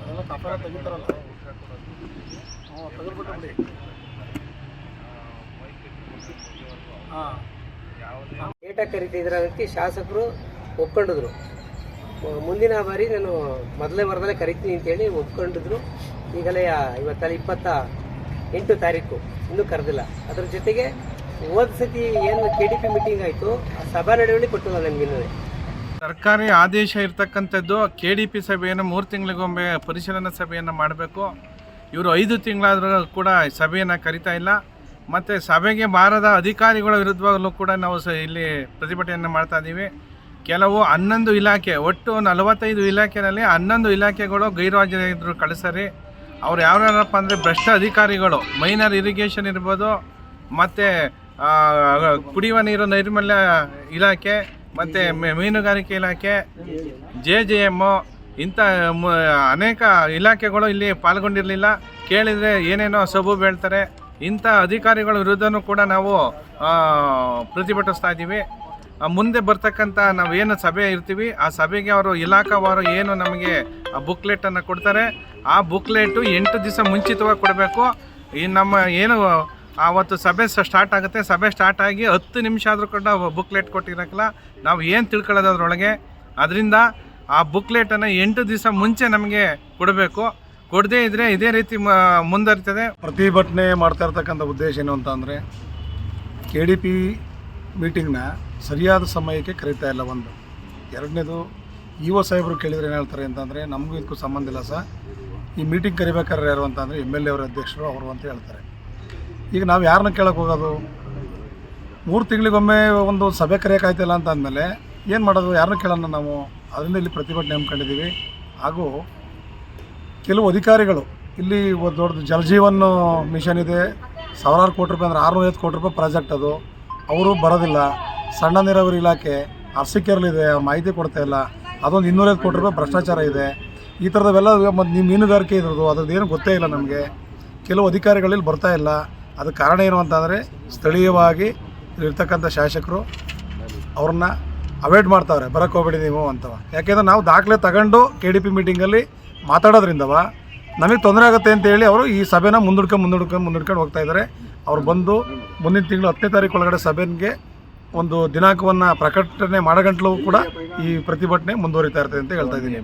ಅದೆಲ್ಲ ಕಫರ ತೆಗಿತಾರಲ್ಲ. ತೆಗೆದ್ಬಿಟ್ಟು ಬಿಡಿ. ಅದಕ್ಕೆ ಶಾಸಕರು ಒಪ್ಕೊಂಡಿದ್ರು. ಮುಂದಿನ ಬಾರಿ ನಾನು ಮೊದಲೇ ವಾರದಲ್ಲೇ ಕರಿತೀನಿ ಅಂತೇಳಿ ಒಪ್ಕೊಂಡಿದ್ರು. ಈಗಲೇ ಇವತ್ತ ಇಪ್ಪತ್ತ ಎಂಟು ತಾರೀಕು. ಇನ್ನೂ ಕರೆದಿಲ್ಲ. ಅದ್ರ ಜೊತೆಗೆ ಹೋದ ಸತಿ ಏನು ಕೆ ಡಿ ಪಿ ಮೀಟಿಂಗ್ ಆಯಿತು ಸಭಾ ನಡವಳಿ ಕೊಟ್ಟಿಲ್ಲ ನನಗೆ ಇನ್ನೂ ಸರ್ಕಾರಿ ಆದೇಶ ಇರ್ತಕ್ಕಂಥದ್ದು ಕೆ ಡಿ ಪಿ ಸಭೆಯನ್ನು ಮೂರು ತಿಂಗಳಿಗೊಮ್ಮೆ ಪರಿಶೀಲನಾ ಸಭೆಯನ್ನು ಮಾಡಬೇಕು. ಇವರು ಐದು ತಿಂಗಳಾದರೂ ಕೂಡ ಸಭೆಯನ್ನು ಕರಿತಾ ಇಲ್ಲ. ಮತ್ತು ಸಭೆಗೆ ಬಾರದ ಅಧಿಕಾರಿಗಳ ವಿರುದ್ಧವಾಗಲೂ ಕೂಡ ನಾವು ಸ ಇಲ್ಲಿ ಪ್ರತಿಭಟನೆಯನ್ನು ಮಾಡ್ತಾ ಇದ್ದೀವಿ. ಕೆಲವು ಹನ್ನೊಂದು ಇಲಾಖೆ, ಒಟ್ಟು ನಲವತ್ತೈದು ಇಲಾಖೆಯಲ್ಲಿ ಹನ್ನೊಂದು ಇಲಾಖೆಗಳು ಗೈರುಹಾಜರಿದ್ರು ಕಳಿಸರಿ ಅವ್ರು ಯಾರ್ಯಾರಪ್ಪ ಅಂದರೆ ಭ್ರಷ್ಟ ಅಧಿಕಾರಿಗಳು, ಮೈನರ್ ಇರಿಗೇಷನ್ ಇರ್ಬೋದು, ಮತ್ತು ಕುಡಿಯುವ ನೀರು ನೈರ್ಮಲ್ಯ ಇಲಾಖೆ ಮತ್ತು ಮೀನುಗಾರಿಕೆ ಇಲಾಖೆ, ಜೆ ಜೆ ಎಮ್ಮು ಇಂಥ ಅನೇಕ ಇಲಾಖೆಗಳು ಇಲ್ಲಿ ಪಾಲ್ಗೊಂಡಿರಲಿಲ್ಲ. ಕೇಳಿದರೆ ಏನೇನೋ ಸಬೂಬು ಹೇಳ್ತಾರೆ. ಇಂಥ ಅಧಿಕಾರಿಗಳ ವಿರುದ್ಧನೂ ಕೂಡ ನಾವು ಪ್ರತಿಭಟಿಸ್ತಾ ಇದ್ದೀವಿ. ಮುಂದೆ ಬರ್ತಕ್ಕಂಥ ನಾವೇನು ಸಭೆ ಇರ್ತೀವಿ, ಆ ಸಭೆಗೆ ಅವರು ಇಲಾಖಾವಾರು ಏನು ನಮಗೆ ಬುಕ್ಲೆಟನ್ನು ಕೊಡ್ತಾರೆ. ಆ ಬುಕ್ಲೆಟು ಎಂಟು ದಿವಸ ಮುಂಚಿತವಾಗಿ ಕೊಡಬೇಕು. ಈ ನಮ್ಮ ಏನು ಆವತ್ತು ಸಭೆ ಸ್ಟಾರ್ಟ್ ಆಗುತ್ತೆ. ಸಭೆ ಸ್ಟಾರ್ಟ್ ಆಗಿ ಹತ್ತು ನಿಮಿಷ ಆದರೂ ಕೂಡ ಬುಕ್ಲೆಟ್ ಕೊಟ್ಟಿರಕ್ಕಲ್ಲ. ನಾವು ಏನು ತಿಳ್ಕೊಳ್ಳೋದು ಅದರೊಳಗೆ? ಅದರಿಂದ ಆ ಬುಕ್ಲೆಟನ್ನು ಎಂಟು ದಿವಸ ಮುಂಚೆ ನಮಗೆ ಕೊಡಬೇಕು. ಕೊಡದೇ ಇದ್ದರೆ ಇದೇ ರೀತಿ ಮುಂದರ್ತದೆ ಪ್ರತಿಭಟನೆ ಮಾಡ್ತಾ ಇರ್ತಕ್ಕಂಥ ಉದ್ದೇಶ ಏನು ಅಂತ ಅಂದರೆ ಕೆ ಡಿ ಪಿ ಮೀಟಿಂಗ್ನ ಸರಿಯಾದ ಸಮಯಕ್ಕೆ ಕರೀತಾ ಇಲ್ಲ ಒಂದು. ಎರಡನೇದು ಇ ಒ ಸಾಹೇಬರು ಕೇಳಿದ್ರೆ ಏನು ಹೇಳ್ತಾರೆ ಅಂತಂದರೆ ನಮಗೂ ಇದಕ್ಕೂ ಸಂಬಂಧ ಇಲ್ಲ ಸರ್. ಈ ಮೀಟಿಂಗ್ ಕರಿಬೇಕಾದ್ರೆ ಯಾರು ಅಂತಂದರೆ ಎಂ ಎಲ್ ಎ ಅವರ ಅಧ್ಯಕ್ಷರು, ಅವರು ಅಂತ ಹೇಳ್ತಾರೆ. ಈಗ ನಾವು ಯಾರನ್ನ ಕೇಳಕ್ಕೆ ಹೋಗೋದು? ಮೂರು ತಿಂಗಳಿಗೊಮ್ಮೆ ಒಂದು ಸಭೆ ಕರೆಯೋಕ್ಕಾಯ್ತಿಲ್ಲ ಅಂತ ಅಂದಮೇಲೆ ಏನು ಮಾಡೋದು? ಯಾರನ್ನ ಕೇಳೋಣ ನಾವು? ಅದರಿಂದ ಇಲ್ಲಿ ಪ್ರತಿಭಟನೆ ಹಮ್ಮಿಕೊಂಡಿದ್ದೀವಿ. ಹಾಗೂ ಕೆಲವು ಅಧಿಕಾರಿಗಳು, ಇಲ್ಲಿ ಒಂದು ದೊಡ್ಡದು ಜಲಜೀವನ್ ಮಿಷನ್ ಇದೆ. ಸಾವಿರಾರು ಕೋಟಿ ರೂಪಾಯಿ ಅಂದರೆ ಆರುನೂರೈವತ್ತು ಕೋಟಿ ರೂಪಾಯಿ ಪ್ರಾಜೆಕ್ಟ್ ಅದು. ಅವರು ಬರೋದಿಲ್ಲ. ಸಣ್ಣ ನೀರಾವರಿ ಇಲಾಖೆ ಅರ್ಸಿಕೆರಲಿದೆ ಮಾಹಿತಿ ಕೊಡ್ತಾ ಇಲ್ಲ. ಅದೊಂದು ಇನ್ನೂರೈವತ್ತು ಕೋಟಿ ರೂಪಾಯಿ ಭ್ರಷ್ಟಾಚಾರ ಇದೆ. ಈ ಥರದವೆಲ್ಲ ಮತ್ತು ನಿಮ್ಮ ಮೀನುಗಾರಿಕೆ ಇರೋದು ಅದ್ರದ್ದು ಏನು ಗೊತ್ತೇ ಇಲ್ಲ ನಮಗೆ. ಕೆಲವು ಅಧಿಕಾರಿಗಳಲ್ಲಿ ಬರ್ತಾ ಇಲ್ಲ. ಅದಕ್ಕೆ ಕಾರಣ ಏನು ಅಂತಂದರೆ ಸ್ಥಳೀಯವಾಗಿ ಇರ್ತಕ್ಕಂಥ ಶಾಸಕರು ಅವ್ರನ್ನ ಅವಾಯ್ಡ್ ಮಾಡ್ತಾವ್ರೆ ಬರಕ್ಕೆ ಹೋಗ್ಬೇಡಿ ನೀವು ಅಂತವ. ಯಾಕೆಂದ್ರೆ ನಾವು ದಾಖಲೆ ತಗೊಂಡು ಕೆ ಡಿ ಪಿ ಮೀಟಿಂಗಲ್ಲಿ ಮಾತಾಡೋದ್ರಿಂದವ ನಮಗೆ ತೊಂದರೆ ಆಗುತ್ತೆ ಅಂತ ಹೇಳಿ ಅವರು ಈ ಸಭೆನ ಮುಂದೂಡ್ಕೊಂಡು ಮುಂದೂಡ್ಕೊಂಡು ಮುಂದೂಡ್ಕೊಂಡು ಹೋಗ್ತಾ ಇದ್ದಾರೆ ಅವ್ರು ಬಂದು ಮುಂದಿನ ತಿಂಗಳು ಹತ್ತನೇ ತಾರೀಕು ಒಳಗಡೆ ಸಭೆಗೆ ಒಂದು ದಿನಾಂಕವನ್ನು ಪ್ರಕಟಣೆ ಮಾಡಗಂಟ್ಲೂ ಕೂಡ ಈ ಪ್ರತಿಭಟನೆ ಮುಂದುವರಿತಾ ಇರ್ತದೆ ಅಂತ ಹೇಳ್ತಾ ಇದ್ದೀನಿ.